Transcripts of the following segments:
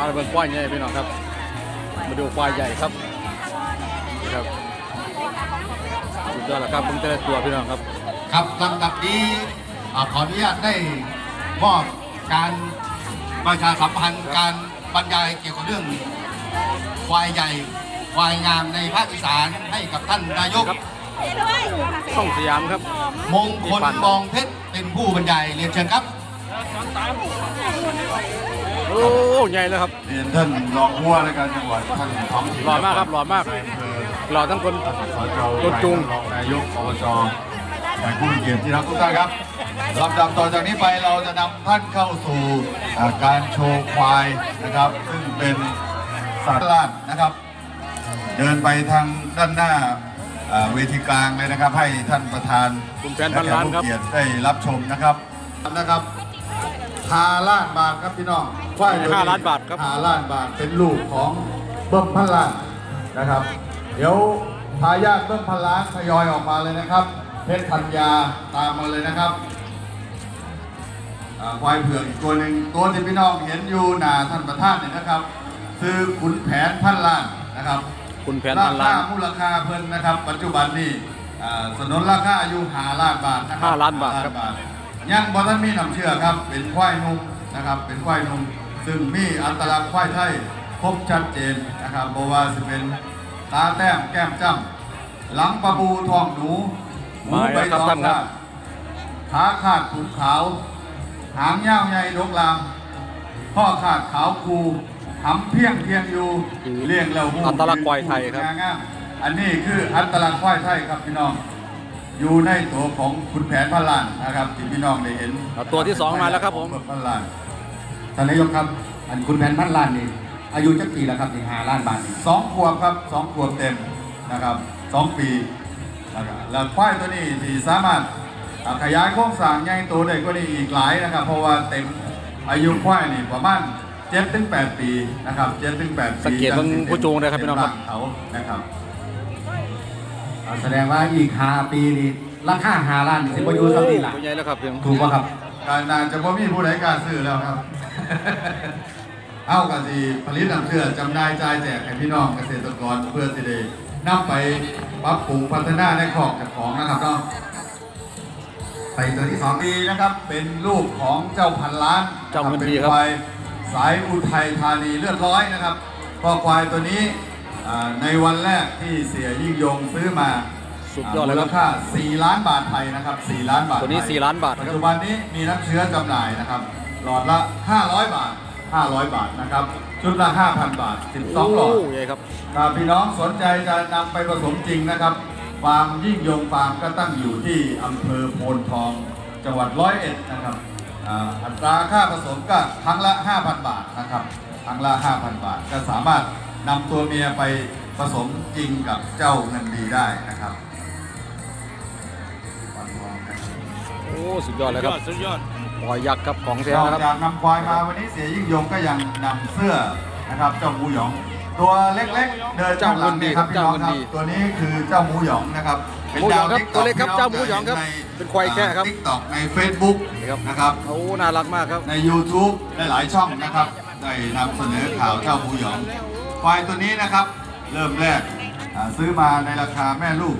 มาเป็นควายใหญ่พี่น้องครับ มาดูควายใหญ่ครับนี่ครับสุดยอดแล้วครับมึงแต่ละตัวพี่น้องครับ ครับลำดับนี้อ่าขออนุญาตได้มอบการประชาสัมพันธ์การบรรยายเกี่ยวกับเรื่องควายใหญ่ควายงามในภาคอีสานให้กับท่านนายก ครับ ช่องสยามครับ มงคลมองเพชรเป็นผู้บรรยายเรียนเชิญครับ โอ้ใหญ่แล้วครับเรียนท่านรองผู้ว่าราชการจังหวัดท่านท้องถิ่นหล่อมากครับหล่อมากนายอำเภอหล่อทั้งคนสจรถจูงรองนายกอบจนายผู้มีเกียรติที่รักทุกท่านครับลำดับต่อจากนี้ไปเราจะนำท่านเข้าสู่อ่าการโชว์ควายนะครับ ซึ่งเป็นสัตว์ลาดนะครับ เดินไปทางด้านหน้าอ่าเวทีกลางเลยนะครับ ให้ท่านประธานคุณแฟนพันล้านครับและแขกผู้เกียรติได้รับชมนะครับนะครับ ฮาล้านบาทครับพี่น้องควายตัวห้าล้านบาทครับฮาล้านบาทเป็นลูกของเบิ้มพันล้านนะครับ เดี๋ยวทายาทเบิ้มพันล้านทยอยออกมาเลยนะครับ เพชรธัญญาตามมาเลยนะครับอ่าควายเผือกอีกตัวหนึ่งตัวที่พี่น้องเห็นอยู่หน้าท่านประธานเนี่ยนะครับ คือขุนแผนพันล้านนะครับคุณแผนพันล้านรคมูลค่าเพิ่นนะครับ ปัจจุบันนี่อ่าสนนราคาอายุหาล้านบาทนะครัห้าล้านบาทครับห้ ยังบอท่านมีน้ำเชื่อครับ เป็นควายนุ่มนะครับ เป็นควายนุ่มซึ่งมีอัตลักษณ์ควายไทยครบชัดเจนนะครับบว่าสิเป็นตาแต้มแก้มจ้ำหลังปะบูทองหนูหูมาใบแล้วครับตองท่านครับขาขาดถุงขาว หางยาวใหญ่ดกลางข้อขาดขาวคูหำเพียงเพียงอยู่เลี้ยงแล้วหูอัตลักษณ์ควายไทยครับงามๆอันนี้คืออัตลักษณ์ควายไทยครับพี่น้อง อยู่ในตัวของคุณแผนพันล้านนะครับที่พี่น้องได้เห็นเอาตัวที่สองมาแล้วครับผม พันล้านท่านนายกครับ อันคุณแผนพันล้านนี่อายุจักปีแล้วครับนี่ห้าล้านบาทนี่สองขวบครับสองขวบเต็มนะครับสองปีนะครับแล้วควายตัวนี้ที่สามารถอ่าขยายโครงสร้างใหญ่โตได้ก็ได้อีกหลายนะครับ เพราะว่าเต็มอายุควายนี่ประมาณเจ็ดถึงแปดปีนะครับเจ็ดถึงแปดปีสังเกตเบิ่งผู้จูงเลยครับพี่น้องครับ เขานะครับอ่า แสดงว่าอีกห้าปีนี่ราคาห้าล้านนี่สิบอยู่สักทีละตัวใหญ่แล้วครับเพียงถูกป่ะครับ การนานจะพ่มีผู้ใดกล้ารซื้อแล้วครับ เอากันสิผลิตน้ำเชื่อจำหน่ายจ่ายแจกให้พี่น้องเกษตรกรเพื่อสิได้นำไปปรับปรุงพัฒนาในขอกจากของนะครับเนาะไปตัวที่สองดีนะครับ เป็นลูกของเจ้าพันล้านเจ้าเงินดีป็ครับควายสายอุทัยธานีเลือดร้อยนะครับพอควายตัวนี้ อ่าในวันแรกที่เสียยิ่งยงซื้อมาสุดยอดเลยมูคลรับค่า 4 ล้านบาทไทยนะครับ 4 ล้านบาทตัวนี้ไทยสี่ล้านบาทปัจครับจุบันนี้มีน้ำเชื้อจำหน่ายนะครับหลอดละ 500 บาท 500 บาทนะครับ ชุดละ 5,000 บาท 12 หลอดโใหญ่ครับ ถ้าพี่น้องสนใจจะนำไปผสมจริงนะครับ ฟาร์มยิ่งยงฟาร์มก็ตั้งอยู่ที่อำเภอโพนทอง จังหวัดร้อยเอ็ดนะครับอ่าอัตราค่าผสมก็ครั้งละ 5,000 บาทนะครับ ครั้งละ 5,000 บาท ก็สามารถ นำตัวเมียไปผสมจริงกับเจ้าเงินดีได้นะครับโอ้สุดยอดเลยครับสุดยอดปล่อยยักษ์ครับของแท้นอกนะครับจากนำควายมาวันนี้เสียยิ่งยงก็ยังนำเสื้อนะครับเจ้าหมูหยอง ตัวเล็กๆ เดินข้างหลังนี่ครับพี่น้องครับตัวนี้คือเจ้าหมูหยองนะครับเป็นหมูหยองครับ TikTok ตัวเล็กครับพี่น้เจ้าหมูหยองครับในเป็นควายแค่ครับทิกตอกใน Facebook นี่ครับนะครับโอ้น่ารักมากครับใน YouTube หลายๆช่องนะครับได้นำเสนอข่าวเจ้าหมูหยอง ควายตัวนี้นะครับ เริ่มแรกอ่าซื้อมาในราคาแม่ลูก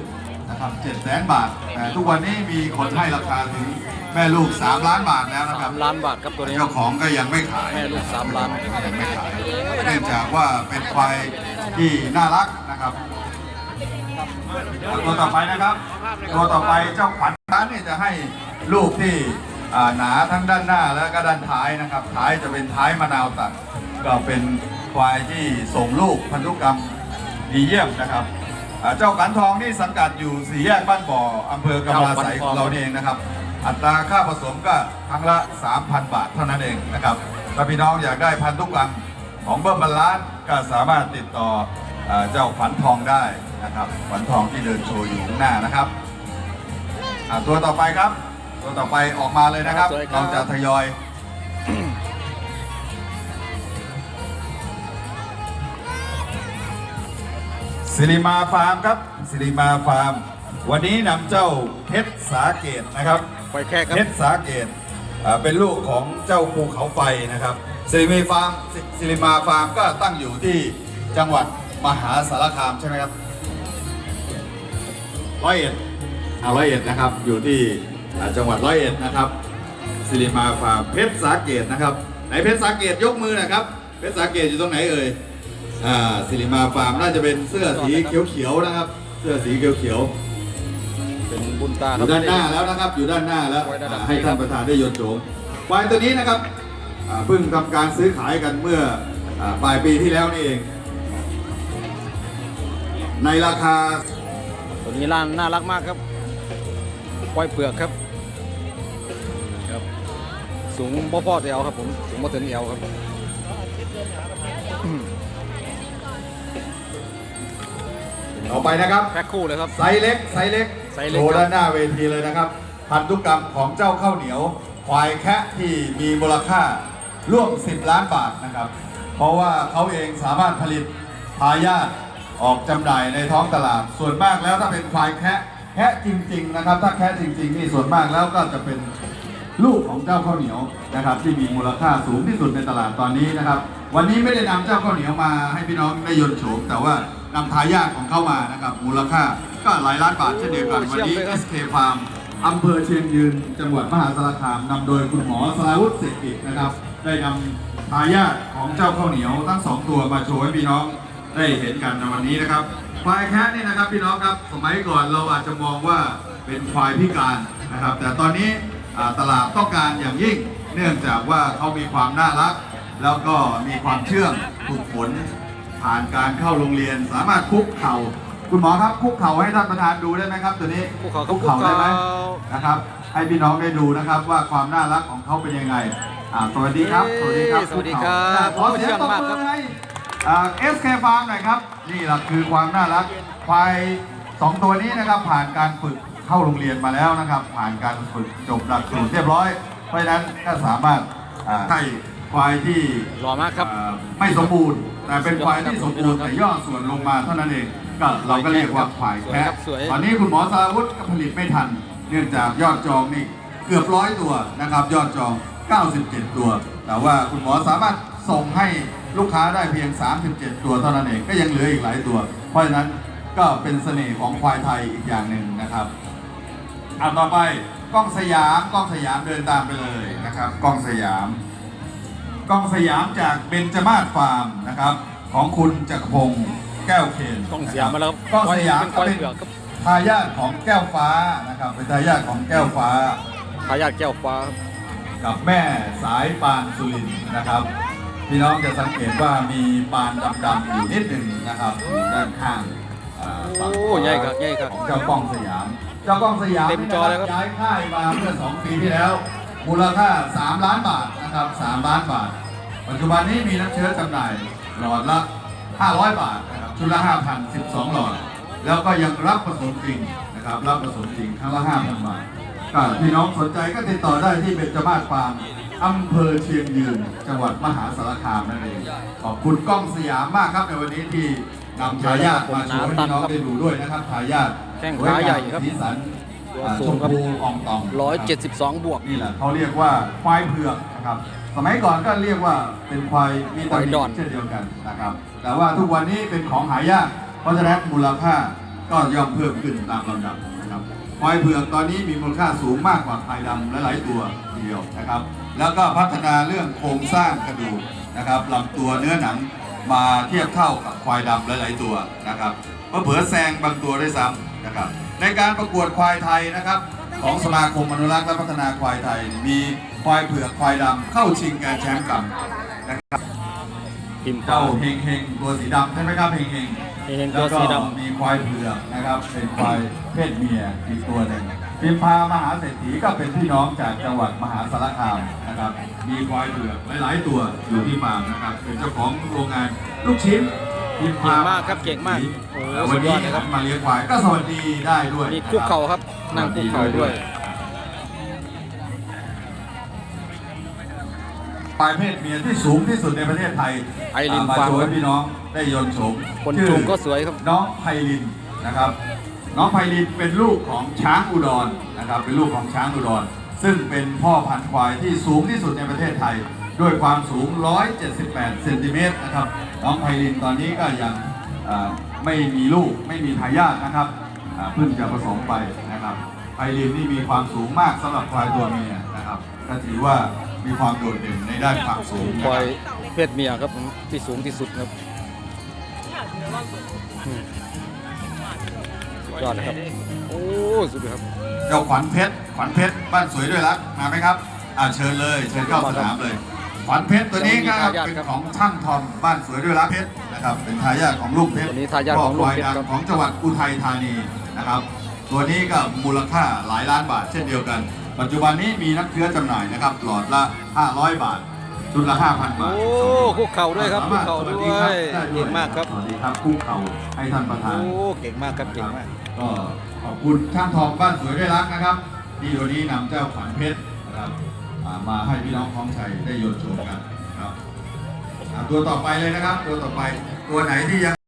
นะครับ7 0 0 0 0บาท แต่ทุกวันนี้มีคนให้ราคาถึงแม่ลูก 3 ล้านบาทแล้วนะคสารับมล้านบาทครับตัวนี้เจ้าของก็ยังไม่ขายแม่ลูกสามล้านยังไม่ขายเนื่องจากว่าเป็นควายที่น่ารักนะครับตัวต่อไปนะครับ ตัวต่อไปเจ้าขวัญร้านนี่จะให้ลูกที่อ่าหนาทั้งด้านหน้าและก็ด้านท้ายนะครับ ท้ายจะเป็นท้ายมะนาวตัดก็เป็น ควายที่ส่งลูกพันธุกรรมดีเยี่ยมนะครับอ่าเจ้าขันทองนี่สังกัดอยู่สี่แยกบ้านบ่ออำเภอกำมะลาไสยของเรานี่เองนะครับ อัตราค่าผสมก็ครั้งละ 3,000 บาทเท่านั้นเองนะครับถ้าพี่น้องอยากได้พันธุกรรมของเบิ้มบรรลานซ์ก็สามารถติดต่อเอ่อเจ้าขวัญทองได้นะครับขวัญทองที่เดินโชว์อยู่ข้างหน้านะครับอ่าตัวต่อไปครับ ตัวต่อไปออกมาเลยนะครับสวยครับเราจะทยอย สิริมาฟาร์มครับสิริมาฟาร์ม วันนี้นำเจ้าเพชรสาเกตนะครับปล่อยแค่ครับเพชรสาเกตอ่าเป็นลูกของเจ้าภูเขาไฟนะครับสิริมีฟาร์มสิสิริมาฟาร์มก็ตั้งอยู่ที่จังหวัดมหาสารคามใช่ไหมครับร้อยเอ็ดเอาร้อยเอ็ดนะครับอยู่ที่อ่าจังหวัดร้อยเอ็ดนะครับสิริมาฟาร์มเพชรสาเกตนะครับไหนเพชรสาเกตยกมือหนะครับ เพชรสาเกตอยู่ตรงไหนเอ่ย อ่าสิริมาฟาร์มน่าจะเป็นเสื้อสีเขียวๆนะครับ เสื้อสีเขียวๆเป็นบุญตาอครับ ยู่ด้านหน้าแล้วนะครับ อยู่ด้านหน้าแล้วไว้ด้านหลัง อ่าให้ท่านประธานได้ยนต์โฉมควายตัวนี้นะครับอ่าเพิ่งทำการซื้อขายกันเมื่ออาปลายปีที่แล้วนี่เอง ในราคา ตัวนี้ร้านน่ารักมากครับควายเผือกครับครับ สูงพ่อพ่อเอวครับผม สูงมาถึงเอวครับ ต่อไปนะครับแพ็คคู่เลยครับ ไซส์เล็กไซส์เล็กไซส์เล็กโชว์ครับด้านหน้าเวทีเลยนะครับ พันธุกรรมของเจ้าข้าวเหนียว ควายแคะที่มีมูลค่าร่วม 10 ล้านบาทนะครับ เพราะว่าเขาเองสามารถผลิตทายาทออกจำหน่ายในท้องตลาด ส่วนมากแล้วถ้าเป็นควายแคะแคะจริง ๆ นะครับ ถ้าแคะจริง ๆ นี่ส่วนมากแล้วก็จะเป็นลูกของเจ้าข้าวเหนียวนะครับ ที่มีมูลค่าสูงที่สุดในตลาดตอนนี้นะครับ วันนี้ไม่ได้นำเจ้าข้าวเหนียวมาให้พี่น้องได้ยนต์โฉมแต่ว่า นำทายาทของเข้ามานะครับมูลค่าก็หลายล้านบาทเช่นเดียวกันโอ้วันนี้เชี่ยมเลยครับ SK Farm อำเภอเชียงยืน จังหวัดมหาสารคามนำโดยคุณหมอสราวุฒิเศรษฐกิจนะครับ ได้นำทายาทของเจ้าข้าวเหนียวทั้งสองตัวมาโชว์ให้พี่น้องได้เห็นกันในวันนี้นะครับควายแคะนี่นะครับพี่น้องครับสมัยก่อนเราอาจจะมองว่าเป็นควายพิการนะครับ แต่ตอนนี้อ่าตลาดต้องการอย่างยิ่ง เนื่องจากว่าเขามีความน่ารัก แล้วก็มีความเชื่องฝึกฝน ผ่านการเข้าโรงเรียนสามารถคุกเข่า คุณหมอครับคุกเข่าให้ท่านประธานดูได้ไหมครับ ตัวนี้คุกเข่าครับคุกเข่าได้ไหมคุกเข่า นะครับ ให้พี่น้องได้ดูนะครับว่าความน่ารักของเขาเป็นยังไงอ่าสวัสดีครับ สวัสดีครับสวัสดีครับ คุกเข่าขอเสียงตบเชื่องมากมืครับอให้เอสเคฟาร์มหน่อยครับ นี่แหละคือความน่ารักควายสองตัวนี้นะครับผ่านการฝึกเข้าโรงเรียนมาแล้วนะครับ ผ่านการฝึกจบหลักสูตรเรียบร้อย เพราะฉะนั้นก็สามารถอ่าให้ ควายที่หล่อมากครับอ่าไม่สมบูรณ์ แต่เป็นควายที่สมบูรณ์แต่ย่อส่วนลงมาเท่านั้นเองก็เราก็เรียกว่าควายสวยแคะครับสวย ตอนนี้คุณหมอสาวุธก็ผลิตไม่ทัน เนื่องจากยอดจองนี่เกือบร้อยตัวนะครับ ยอดจอง 97 ตัว แต่ว่าคุณหมอสามารถส่งให้ลูกค้าได้เพียง 37 ตัวเท่านั้นเองก็ยังเหลืออีกหลายตัว เพราะฉะนั้นก็เป็นเสน่ห์ของควายไทยอีกอย่างหนึ่งนะครับ อ่าต่อไปกล้องสยามกล้องสยามเดินตามไปเลยนะครับกล้องสยาม กล้องสยามจากเบญจมาศฟาร์มนะครับ ของคุณจักรพงศ์แก้วเคนกล้องสยามมาแล้วครับกล้องสยามเป็นควายเผือกครับทายาทของแก้วฟ้านะครับเป็นทายาทของแก้วฟ้าทายาทแก้วฟ้าครับกับแม่สายปานสุรินทร์นะครับพี่น้องจะสังเกตว่ามีปานดำๆอยู่นิดหนึ่งนะครับอยู่ด้านข้างอ่าฝั่งโอ้ใหญ่ครับใหญ่ครับของเจ้ากล้องสยาม เจ้ากล้องสยามเต็มจอเลยครับย้ายค่ายมาเมื่อ 2 ปีที่แล้ว มูลค่า 3 ล้านบาท นะครับ3ล้านบาท ปัจจุบันนี้มีน้ำเชื้อจำหน่ายหลอดละ 500 บาทนะครับชุดละ5,000 12 หลอด แล้วก็ยังรับผสมจริงนะครับรับผสมจริงครั้งละ 5,000 บาทก็พี่น้องสนใจก็ติดต่อได้ที่เบญจมาศฟาร์มอำเภอเชียงยืน จังหวัดมหาสารคามนั่นเอง ขอบคุณกล้องสยามมากครับในวันนี้ที่นำทายาทมาโชว์ให้พี่น้องได้ดูด้วยนะครับทายาทแข้งขาใหญ่ครับสีสัน ตัวอ่าสูชงมครับพูอ่องตองร้อยคเจ็ดสิบสองบวก นี่แหละเขาเรียกว่าควายเผือกนะครับ สมัยก่อนก็เรียกว่าเป็นควายมีควายตำหดอนนิเช่นเดียวกันนะครับ แต่ว่าทุกวันนี้เป็นของหายาก เพราะฉะนั้นมูลค่าก็ย่อมเพิ่มขึ้นตามลำดับนะครับควายเผือกตอนนี้มีมูลค่าสูงมากกว่าควายดำหลายๆตัวทีเดียวนะครับ แล้วก็พัฒนาเรื่องโครงสร้างกระดูกนะครับลำตัวเนื้อหนังมาเทียบเท่ากับควายดำหลายๆตัวนะครับเผื่อๆแซงบางตัวได้วยซ้ำนะครับ ในการประกวดควายไทยนะครับ ของสมาคมอนุรักษ์และพัฒนาควายไทย มีควายเผือกควายดำเข้าชิงการแชมป์กันนะครับพิมพ์เจ้าเจ้าเฮงเฮงตัวสีดำใช่ไหมครับเฮงเฮงเฮงๆตัวสีดำแล้วก็มีควายเผือกนะครับ เป็นควายเพศเมียอีกตัวหนึ่งพิมพามหาเศรษฐีก็เป็นพี่น้องจากจังหวัดมหาสารคามนะครับ มีควายเผือกหลายๆตัวอยู่ที่ฟาร์มนะครับ เป็นเจ้าของโรงงานลูกชิ้นพิมพ เก่งมากครับเก่งมากโอ้โหแล้วสุวันดยนี้อดเลยครับมาเลี้ยงควายก็สวัสดีได้ด้วยมีคุกเข่าครับนั่งคุกเข่าด้วยควายเพศเมียที่สูงที่สุดในประเทศไทยไอรินมาฟาร์มโชว์ให้พี่น้องได้ยนต์โฉมคนชื่อจูงก็สวยครับน้องไพลินนะครับ น้องไพลินเป็นลูกของช้างอุดรนะครับ เป็นลูกของช้างอุดร ซึ่งเป็นพ่อพันธุ์ควายที่สูงที่สุดในประเทศไทย ด้วยความสูง 178 เซนติเมตรนะครับ น้องไพลินตอนนี้ก็ยังอ่าไม่มีลูกไม่มีทายาทนะครับอ่าเพิ่งจะผสมไปนะครับไพลินนี่มีความสูงมากสำหรับควายตัวเมียนะครับก็ถือว่ามีความโดดเด่นในด้านความสูงนะควาคยรับเพศเมียครับผมที่สูงที่สุดครับอืมสุดยอดเลยครับโอ้สุดยอดครับเจ้าขวัญเพชรขวัญเพชรบ้านสวยด้วยรักมาไหมครับอ่าเชิญเลยเชิญเข้าสนามเลย ขวัญเพชรตัวนี้ก็เป็นของช่างทอมบ้านสวยด้วยรักเพชรนะครับเป็นทายาทของลูกเพชรตัวนี้ทายาทของลูกเพชรคครัรับบของจังหวัดอุทัยธานีนะครับ ตัวนี้ก็มูลค่าหลายล้านบาทเช่นเดียวกัน ปัจจุบันนี้มีนักเชื้อจำหน่ายนะครับ หลอดละ 500 บาทชุดละ 5,000 บาท โอ้คุกเข่าด้วยครับคุกเข่าด้วยสสครับได้เก่งมากครับสวัสดีครับคุกเข่าให้ท่านประธานโอ้เก่งมากครับเก่งมากก็ขอบคุณช่างทองบ้านสวยด้วยรักนะครับที่วันนี้นำเจ้าขวัญเพชรนะครับอ่า มาให้พี่น้องของชัยได้ยนต์ชมกันนะครับตัวต่อไปเลยนะครับ ตัวต่อไปตัวไหนที่ยัง